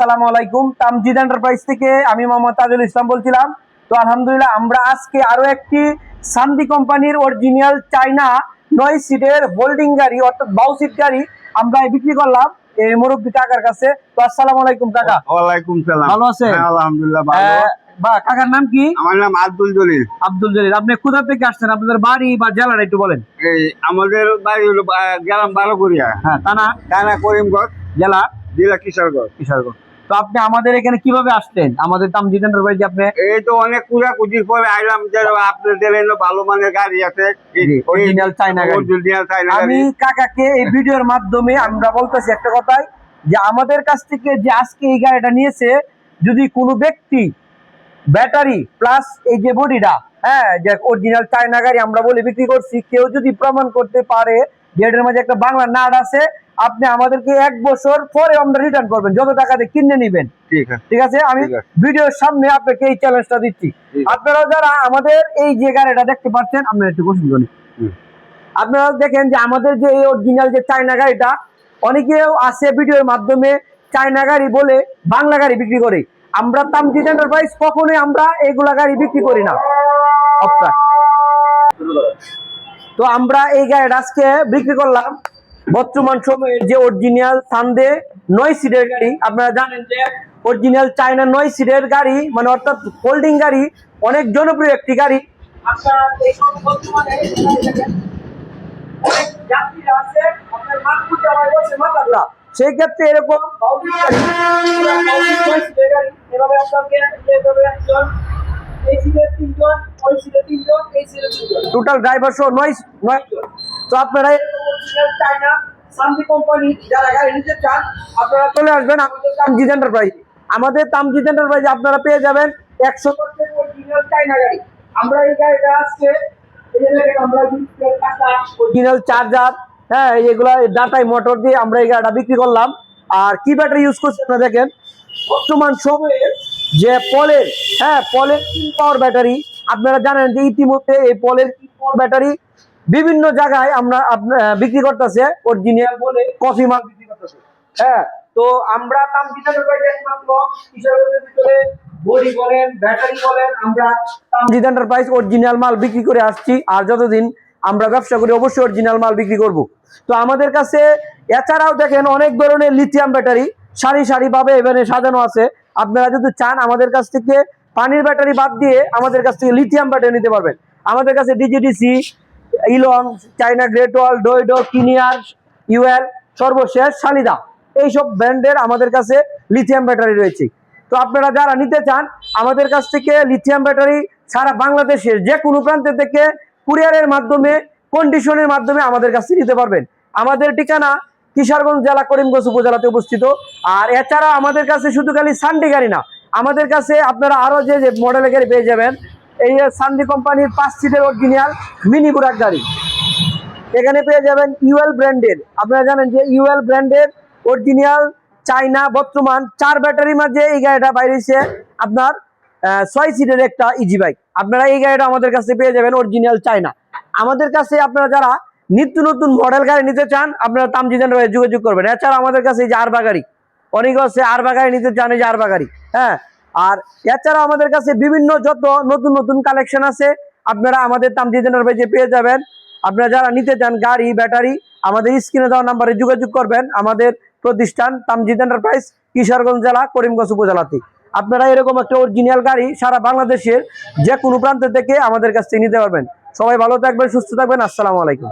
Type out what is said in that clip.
আসসালামু আলাইকুম। তামজিদ এন্টারপ্রাইজ থেকে আমি মোহাম্মদ তাজুল ইসলাম বলছিলাম। তো আলহামদুলিল্লাহ আমরা আজকে আরও একটি সান্দি কোম্পানির অরিজিনাল চাইনা নয় সিটের হোল্ডিং গাড়ি অর্থাৎ বাউ সিট গাড়ি আমরা বিক্রি করলাম এই মুরব্বী কাকার কাছে। তো আসসালামু আলাইকুম কাকা। ওয়ালাইকুম সালাম। ভালো আছেন? হ্যাঁ, আলহামদুলিল্লাহ ভালো। বা কাকার নাম কি? আমার নাম আব্দুল জলিল। আব্দুল জলিল আপনি কোথা থেকে আসছেন? আপনাদের বাড়ি বা জেলাটা একটু বলেন। এই আমাদের বাড়ি হলো গ্রাম বারোগড়িয়া হ্যাঁ থানা? থানা করিমগঞ্জ। জেলা? জেলা কিশোরগঞ্জ। কিশোরগঞ্জ। তো আপনি আমাদের এখানে কীভাবে আসতেন? আমাদের তামজিদ এন্টারপ্রাইজে আপনি এই তো অনেক কুড়া কুচির পরে আইলাম যে আপনাদের এলো ভালো মানের গাড়ি আছে। গাড়ি। অরিজিনাল চাইনা আমি কাকাকে এই ভিডিওর মাধ্যমে আমরা বলতেছি একটা কথাই যে আমাদের কাছ থেকে যে আজকে এই গাড়িটা নিয়েছে যদি কোনো ব্যক্তি ব্যাটারি প্লাস এই যে বডিটা হ্যাঁ যে অরিজিনাল চায়না গাড়ি আমরা বলে বিক্রি করছি কেউ যদি প্রমাণ করতে পারে যে এটার মাঝে একটা বাংলা নাট আছে আপনি আমাদেরকে এক বছর পরে আমরা রিটার্ন করবেন। যত টাকা দিয়ে কিনে নিবেন। ঠিক আছে। আমি ভিডিওর সামনে আপনাকে এই চ্যালেঞ্জটা দিচ্ছি। আপনারা যারা আমাদের এই যে গাড়িটা দেখতে পাচ্ছেন আপনারা একটু বসুন আপনারা দেখেন যে আমাদের যে এই অরিজিনাল যে চায়না গাড়িটা অনেকেও আছে ভিডিওর মাধ্যমে চায়না গাড়ি বলে বাংলা গাড়ি বিক্রি করে। আমরা তামজিদ এন্টারপ্রাইজ কখনোই আমরা এগুলা গাড়ি বিক্রি করি না। আপনার তো আমরা এই গাড়িটা আজকে বিক্রি করলাম। বর্তমান সময়ে যে অরিজিনাল সান্দে নয় সিটের গাড়ি, আপনারা জানেন যে অরিজিনাল চায়না নয় সিটের গাড়ি মানে অর্থাৎ হোল্ডিং গাড়ি, অনেক জনপ্রিয় একটি গাড়ি। মাথাগুলা। সেই ক্ষেত্রে এরকম টোটাল ড্রাইভার সহ নয় নয় তো আপনারা চায়না শান্তি কোম্পানি যারা গাড়ি নিতে চান আপনারা চলে আসবেন আমাদের তামজিদ এন্টারপ্রাইজ আমাদের তামজিদ এন্টারপ্রাইজ আপনারা পেয়ে যাবেন একশো পার্সেন্ট অরিজিনাল চায়না গাড়ি। আমরা এই গাড়িটা আজকে অরিজিনাল চার্জার হ্যাঁ এগুলা ডাটাই মোটর দিয়ে আমরা এই গাড়িটা বিক্রি করলাম। আর কি ব্যাটারি ইউজ করছি আপনারা দেখেন বর্তমান সময়ে যে পলের হ্যাঁ পলের পাওয়ার ব্যাটারি আপনারা জানেন যে ইতিমধ্যে এই পলের পাওয়ার ব্যাটারি বিভিন্ন জায়গায় আমরা বিক্রি করতেছে অরিজিনাল বলে কফি মাল বিক্রি করতেছে। হ্যাঁ তো আমরা ভিতরে বডি বলেন ব্যাটারি বলেন, আমরা অরিজিনাল মাল বিক্রি করে আসছি। আর যতদিন আমরা ব্যবসা করি, অবশ্যই অরিজিনাল মাল বিক্রি করব। তো আমাদের কাছে এছাড়াও দেখেন অনেক ধরনের লিথিয়াম ব্যাটারি সারি সারি ভাবে এখানে সাজানো আছে। আপনারা যদি চান আমাদের কাছ থেকে পানির ব্যাটারি বাদ দিয়ে আমাদের কাছ থেকে লিথিয়াম ব্যাটারি নিতে পারবেন। আমাদের কাছে ডিজিডিসি ইলং চাইনা গ্রেট ওয়াল, ডোইডো, কিনিয়ার, ইউএল, সর্বশেষ শালিদা এইসব ব্র্যান্ডের আমাদের কাছে লিথিয়াম ব্যাটারি রয়েছে। তো আপনারা যারা নিতে চান, আমাদের কাছ থেকে লিথিয়াম ব্যাটারি সারা বাংলাদেশের যে কোনো প্রান্ত থেকে কুরিয়ারের মাধ্যমে কন্ডিশনের মাধ্যমে আমাদের কাছ নিতে পারবেন। আমাদের ঠিকানা কিশোরগঞ্জ জেলা, করিমগঞ্জ উপজেলাতে অবস্থিত। আর এছাড়া আমাদের কাছে শুধু খালি সানডে গাড়ি না, আমাদের কাছে আপনারা আরও যে যে মডেলের গাড়ি পেয়ে যাবেন এই যে সানডি কোম্পানির পাঁচ সিটের অরিজিনাল মিনি বুরাক গাড়ি। এখানে পেয়ে যাবেন ইউএল ব্র্যান্ডের আপনারা জানেন যে ইউএল ব্র্যান্ডের অরিজিনাল চাইনা বর্তমান চার ব্যাটারির মাঝে এই গাড়িটা বাইরেছে আপনার ছয় সিটের একটা ইজি বাইক আপনারা এই গাড়িটা আমাদের কাছে পেয়ে যাবেন অরিজিনাল চাইনা আমাদের কাছে আপনারা যারা নিত্য নতুন মডেল গাড়ি নিতে চান, আপনারা তামজিদান রয়ে যোগাযোগ করবেন। এছাড়া আমাদের কাছে এই যে আরবা গাড়ি, অনেকে আছে আরবা গাড়ি নিতে চান, এই যে আরবা গাড়ি। হ্যাঁ আর এছাড়া আমাদের কাছে বিভিন্ন যত নতুন নতুন কালেকশন আছে, আপনারা আমাদের তামজিদান রয়ে পেয়ে যাবেন। আপনারা যারা নিতে চান গাড়ি, ব্যাটারি, আমাদের স্ক্রিনে দেওয়া নাম্বারে যোগাযোগ করবেন। আমাদের প্রতিষ্ঠান তামজিদ এন্টারপ্রাইজ কিশোরগঞ্জ জেলা, করিমগঞ্জ উপজেলাতে। আপনারা এরকম একটা অরিজিনাল গাড়ি সারা বাংলাদেশের যে কোনো প্রান্ত থেকে আমাদের কাছ থেকে নিতে পারবেন। সবাই ভালো থাকবেন, সুস্থ থাকবেন। আসসালামু আলাইকুম।